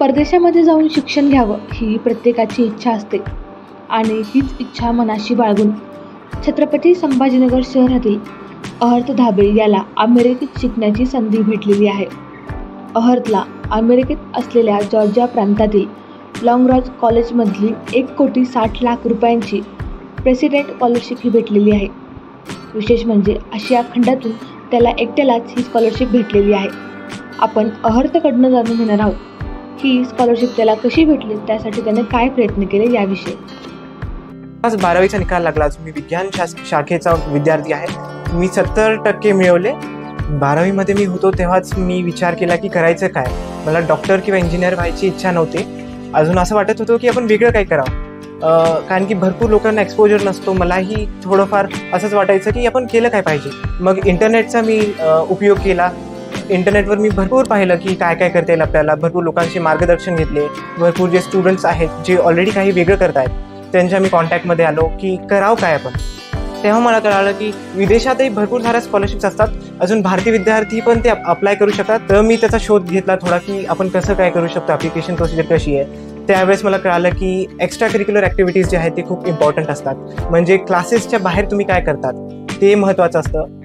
परदेशामध्ये जाऊन शिक्षण घ्यावं ही प्रत्येकाची इच्छा असते. आणि हीच इच्छा मनाशी बाळगून छत्रपती संभाजीनगर शहरातील अहर्त धाबे याला अमेरिकेत शिकण्याची संधी भेटलेली आहे. अहर्तला अमेरिकेत असलेल्या जॉर्जिया प्रांतातील लॉंगरॉज कॉलेजमधली एक कोटी साठ लाख रुपयांची प्रेसिडेंट स्कॉलरशिप ही भेटलेली आहे. विशेष म्हणजे आशिया खंडातून त्याला एकट्यालाच ही स्कॉलरशिप भेटलेली आहे. आपण अहर्तकडनं जाणून घेणार आहोत. ही स्कॉलरशिप त्याला कशी भेटली त्यासाठी त्याने काय प्रयत्न केले याविषयी. आज बारावीचा निकाल लागला. मी विज्ञान शाखेचा विद्यार्थी आहे. मी सत्तर टक्के मिळवले. बारावीमध्ये मी होतो तेव्हाच मी विचार केला की करायचं काय? मला डॉक्टर किंवा इंजिनियर व्हायची इच्छा नव्हती. अजून असं वाटत होतं की आपण वेगळं काय करावं? कारण की भरपूर लोकांना एक्सपोजर नसतो. मलाही थोडंफार असंच वाटायचं की आपण केलं काय पाहिजे? मग इंटरनेटचा मी उपयोग केला. इंटरनेटवर मी भरपूर पाहिलं की काय काय करता येईल आपल्याला. भरपूर लोकांचे मार्गदर्शन घेतले. भरपूर जे स्टुडंट्स आहेत जे ऑलरेडी काही वेगळं करतायत त्यांच्या मी कॉन्टॅक्टमध्ये आलो की करावं काय आपण? तेव्हा मला कळालं की विदेशातही भरपूर साऱ्या स्कॉलरशिप्स असतात. अजून भारतीय विद्यार्थी पण ते अप्लाय करू शकतात. तर मी त्याचा शोध घेतला थोडा की आपण कसं काय करू शकतो? ॲप्लिकेशन प्रोसिजर कशी आहे? त्यावेळेस मला कळालं की एक्स्ट्रा करिक्युलर ॲक्टिव्हिटीज जे आहेत ते खूप इम्पॉर्टंट असतात. म्हणजे क्लासेसच्या बाहेर तुम्ही काय करतात? ते महत्त्वाचं असतं.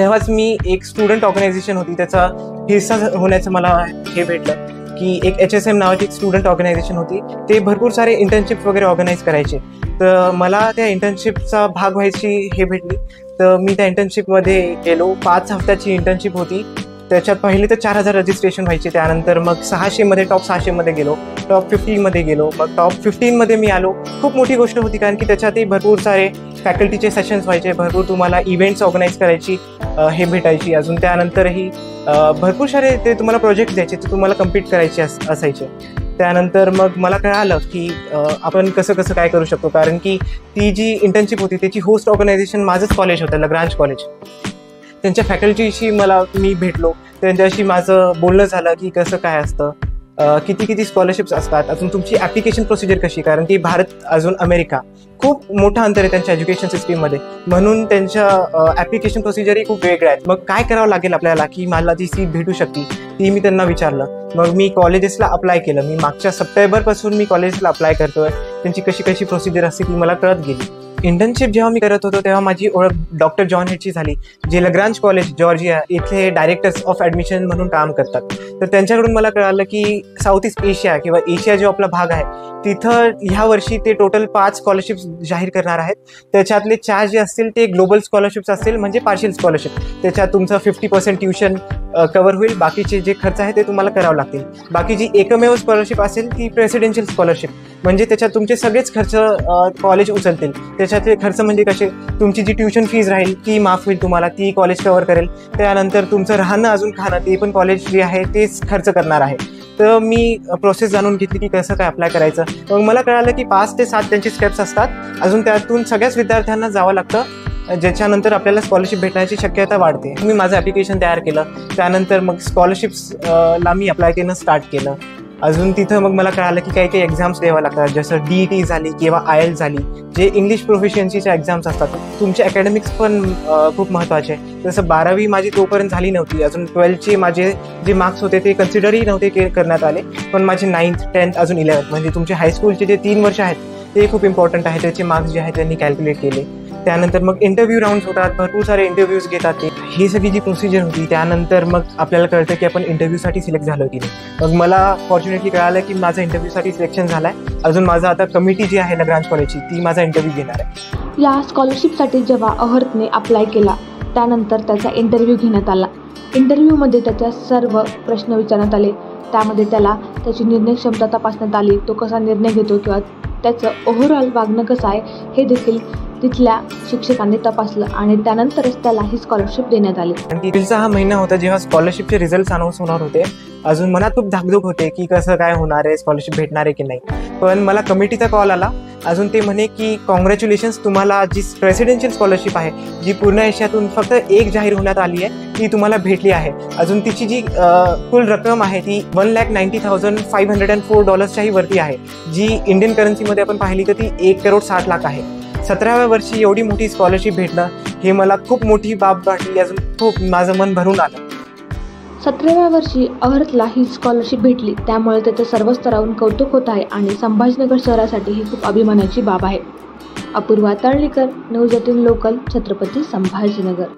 तेव्हाच मी एक स्टुडंट ऑर्गनायझेशन होती. त्याचा हिस्सा होण्याचं मला हे भेटलं की एक एच एस एम नावाची एक स्टुडंट ऑर्गनायझेशन होती. ते भरपूर सारे इंटर्नशिप वगैरे ऑर्गनाईज करायचे. तर मला त्या इंटर्नशिपचा भाग व्हायची हे भेटली. तर मी त्या इंटर्नशिपमध्ये गेलो. पाच हफ्त्याची इंटर्नशिप होती. त्याच्यात पहिले तर चार हजार रजिस्ट्रेशन व्हायचे. त्यानंतर मग सहाशेमध्ये टॉप सहाशेमध्ये गेलो. टॉप फिफ्टीनमध्ये गेलो. मग टॉप फिफ्टीनमध्ये मी आलो. खूप मोठी गोष्ट होती कारण की त्याच्यातही भरपूर सारे फॅकल्टीचे सेशन्स व्हायचे. भरपूर तुम्हाला इव्हेंट्स ऑर्गनाईज करायची हे भेटायची. अजून त्यानंतरही भरपूर सारे ते तुम्हाला प्रोजेक्ट द्यायचे. ते तुम्हाला कंप्लीट करायचे अस असायचे. त्यानंतर मग मला कळालं की आपण कसं कसं काय करू शकतो. कारण की ती जी इंटर्नशिप होती त्याची होस्ट ऑर्गनायझेशन माझंच कॉलेज होतं लग्रांज कॉलेज त्यांच्या फॅकल्टीशी मला मी भेटलो. त्यांच्याशी माझं बोलणं झालं की कसं काय असतं. किती किती स्कॉलरशिप्स असतात. अजून तुमची ॲप्लिकेशन प्रोसिजर कशी? कारण की भारत अजून अमेरिका खूप मोठं अंतर आहे त्यांच्या एज्युकेशन सिस्टीममध्ये म्हणून त्यांच्या ॲप्लिकेशन प्रोसिजरही खूप वेगळ्या आहेत. मग काय करावं लागेल आपल्याला की मला ती सीट भेटू शकते ती मी त्यांना विचारलं. मग मी कॉलेजेसला अप्लाय केलं. मी मागच्या सप्टेंबरपासून मी कॉलेजला अप्लाय करतोय. त्यांची कशी कशी प्रोसिजर असते ती मला कळत गेली. इंटर्नशिप जेव्हा मी करत होतो तेव्हा माझी ओळख डॉक्टर जॉन हेडची झाली जे लग्रांज कॉलेज जॉर्जिया इथे डायरेक्टर्स ऑफ ॲडमिशन म्हणून काम करतात. तर त्यांच्याकडून मला कळालं की साऊथ ईस्ट एशिया किंवा एशिया जो आपला भाग आहे तिथं ह्या वर्षी ते टोटल पाच स्कॉलरशिप्स जाहीर करणार आहेत. त्याच्यातले चार जे असतील ते ग्लोबल स्कॉलरशिप्स असतील म्हणजे पार्शियल स्कॉलरशिप त्याच्यात तुमचं फिफ्टी पर्सेंट ट्युशन कव्हर होईल. बाकीचे जे खर्च आहे ते तुम्हाला करावं लागतील. बाकी जी एकमेव स्कॉलरशिप असेल ती प्रेसिडेन्शियल स्कॉलरशिप म्हणजे त्याच्यात तुमचे सगळेच खर्च कॉलेज उचलतील. त्याच्यातले खर्च म्हणजे कसे? तुमची जी ट्युशन फीज राहील ती माफ होईल तुम्हाला. ती कॉलेज कव्हर करेल. त्यानंतर तुमचं राहणं अजून खाणं ते पण कॉलेज जे आहे तेच खर्च करणार आहे. तर मी प्रोसेस जाणून घेतली की कसं काय अप्लाय करायचं. मग मला कळालं की पाच ते सात त्यांचे स्टेप्स असतात. अजून त्यातून सगळ्याच विद्यार्थ्यांना जावं लागतं. ज्याच्यानंतर आपल्याला स्कॉलरशिप भेटण्याची शक्यता वाढते. मी माझं ॲप्लिकेशन तयार केलं. त्यानंतर मग स्कॉलरशिप्सला मी अप्लाय करणं स्टार्ट केलं. अजून तिथं मग मला कळालं की काही काही एक्झाम्स द्यावं लागतात. जसं डी ई टी झाली किंवा आय एल झाली जे इंग्लिश प्रोफिशियन्सीच्या एक्झाम्स असतात. तुमचे अकॅडमिक्स पण खूप महत्त्वाचे आहे जसं बारावी माझी तोपर्यंत झाली नव्हती. अजून ट्वेल्थचे माझे जे मार्क्स होते ते कन्सिडरही नव्हते के करण्यात आले. पण माझे नाईन्थ टेन्थ अजून इलेवन्थ म्हणजे तुमचे हायस्कूलचे जे तीन वर्ष आहेत ते खूप इम्पॉर्टंट आहे. त्याचे मार्क्स जे आहेत त्यांनी कॅल्क्युलेट केले. त्यानंतर मग इंटरव्ह्यू राऊंड होतात भरपूर सारे इंटरव्ह्यूज घेतात ते. ही सगळी जी प्रोसिजर होती त्यानंतर मग आपल्याला कळतं की आपण इंटरव्ह्यूसाठी सिलेक्ट झालो की नाही. मग मला फॉर्च्युनेटली कळालं की माझं इंटरव्ह्यूसाठी सिलेक्शन झालं आहे अजून माझं आता कमिटी जी आहे लग्रांज कॉलेजची ती माझा इंटरव्ह्यू घेणार आहे. या स्कॉलरशिपसाठी जेव्हा अहर्तने अप्लाय केला त्यानंतर त्याचा इंटरव्ह्यू घेण्यात आला. इंटरव्ह्यूमध्ये त्याच्या सर्व प्रश्न विचारण्यात आले. त्यामध्ये त्याला त्याची निर्णय क्षमता तपासण्यात आली. तो कसा निर्णय घेतो किंवा त्याचं ओव्हरऑल वागणं कसं आहे हे देखील तिथल्या शिक्षकांनी तपासलं आणि त्यानंतरच त्याला ही स्कॉलरशिप देण्यात आली. आणि एप्रिलचा हा महिना होता जेव्हा स्कॉलरशिपचे रिझल्ट अनाऊन्स होणार होते. अजून मनात खूप धाकधूक होते की कसं काय होणार आहे स्कॉलरशिप भेटणार आहे की नाही. पण मला कमिटीचा कॉल आला. अजून ते म्हणे की कॉंग्रॅच्युलेशन्स तुम्हाला जी प्रेसिडेन्शियल स्कॉलरशिप आहे जी पूर्ण एशियातून फक्त एक जाहीर होण्यात आली आहे ती तुम्हाला भेटली आहे. अजून तिची जी कुल रक्कम आहे ती one lakh ninety thousand five hundred and four डॉलर्सच्याही वरती आहे. जी इंडियन करन्सीमध्ये आपण पाहिली तर ती एक करोड साठ लाख आहे. सतराव्या वर्षी एवढी मोठी स्कॉलरशिप भेटणं हे मला खूप मोठी बाब वाटली. अजून खूप माझं मन भरून आलं. सतराव्या वर्षी अहर्थला ही स्कॉलरशिप भेटली. त्यामुळे त्याचं सर्व स्तरावरून कौतुक होत आहे आणि संभाजीनगर शहरासाठी ही खूप अभिमानाची बाब आहे. Apurva Talnikar news eighteen local Chhatrapati Sambhajinagar.